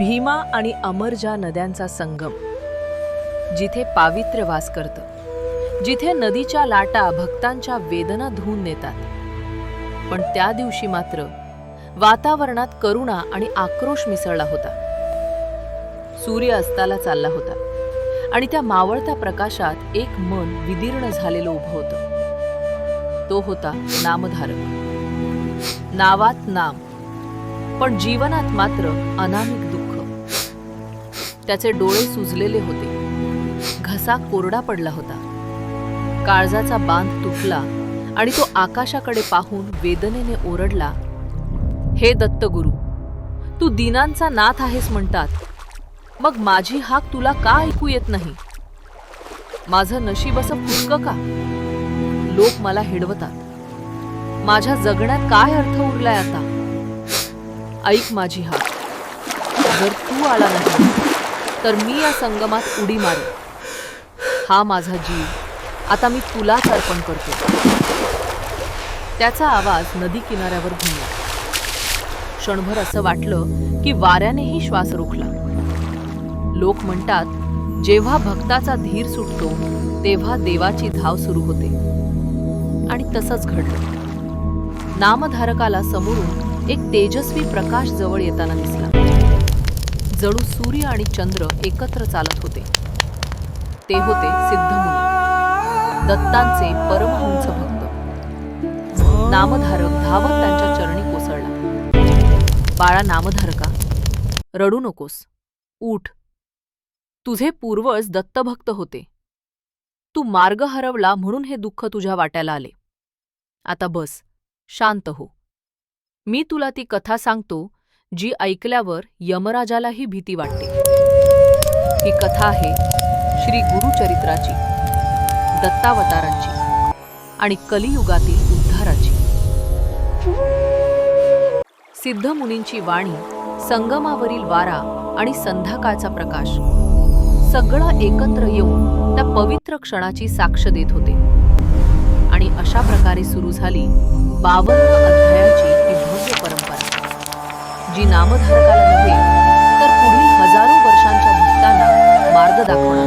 भीमा आणि अमरजा नद्यांचा संगम जिथे पावित्र्य वास करतं जिथे नदीच्या लाटा भक्तांच्या वेदना धुवून नेतात. पण त्या दिवशी मात्र वातावरणात करुणा आणि आक्रोश मिसळला होता. सूर्य अस्ताला चालला होता आणि त्या मावळत्या प्रकाशात एक मन विदीर्ण झालेलं उभं होतं. तो होता नामधारक. नावात नाम पण जीवनात मात्र अनामिक त्याचे डोळे सुजलेले होते. घसा कोरडा पडला होता. काळजाचा बांध तुटला आणि तो आकाशाकडे पाहून वेदनेने ओरडला हे दत्तगुरु तू दिनांचा नाथ आहेस म्हणतात. मग माझी हाक तुला का ऐकू येत नाही? माझं नशीब असं फुटकं का? लोक मला हिडवतात. माझ्या जगण्यात काय अर्थ उरलाय आता? ऐक माझी हाक. जर तू आला नाही तर मी या संगमात उडी मारे हा माझा जीव. आता मी तुलाच अर्पण करतो. त्याचा आवाज नदी किनाऱ्यावर घुमला. क्षणभर असं वाटलं की वाऱ्यानेही श्वास रोखला. लोक म्हणतात जेव्हा भक्ताचा धीर सुटतो तेव्हा देवाची धाव सुरू होते. आणि तसंच घडलं. नामधारकाला समोरून एक तेजस्वी प्रकाश जवळ येताना दिसला. जणू सूर्य आणि चंद्र एकत्र चालत होते. ते होते सिद्धमुनी दत्तांचे परमहंस भक्त. नामधारक धावत त्यांच्या चरणी कोसळला. बाळा नामधारका रडू नकोस उठ. तुझे पूर्वज दत्तभक्त होते. तू मार्ग हरवला म्हणून हे दुःख तुझ्या वाट्याला आले. आता बस शांत हो. मी तुला ती कथा सांगतो जी ऐकल्यावर यमराजालाही भीती वाटते. ही कथा आहे श्री गुरुचरित्राची दत्तावतारांची आणि कलियुगातील उद्धाराची. सिद्धमुनींची वाणी संगमावरील वारा आणि संध्याकाळचा प्रकाश सगळं एकत्र येऊन त्या पवित्र क्षणाची साक्ष देत होते. आणि अशा प्रकारे सुरू झाली बावन्न अध्यायाची जी नामधारकाला नव्हे तर पुढील हजारो वर्षांच्या भक्तांना मार्ग दाखवणार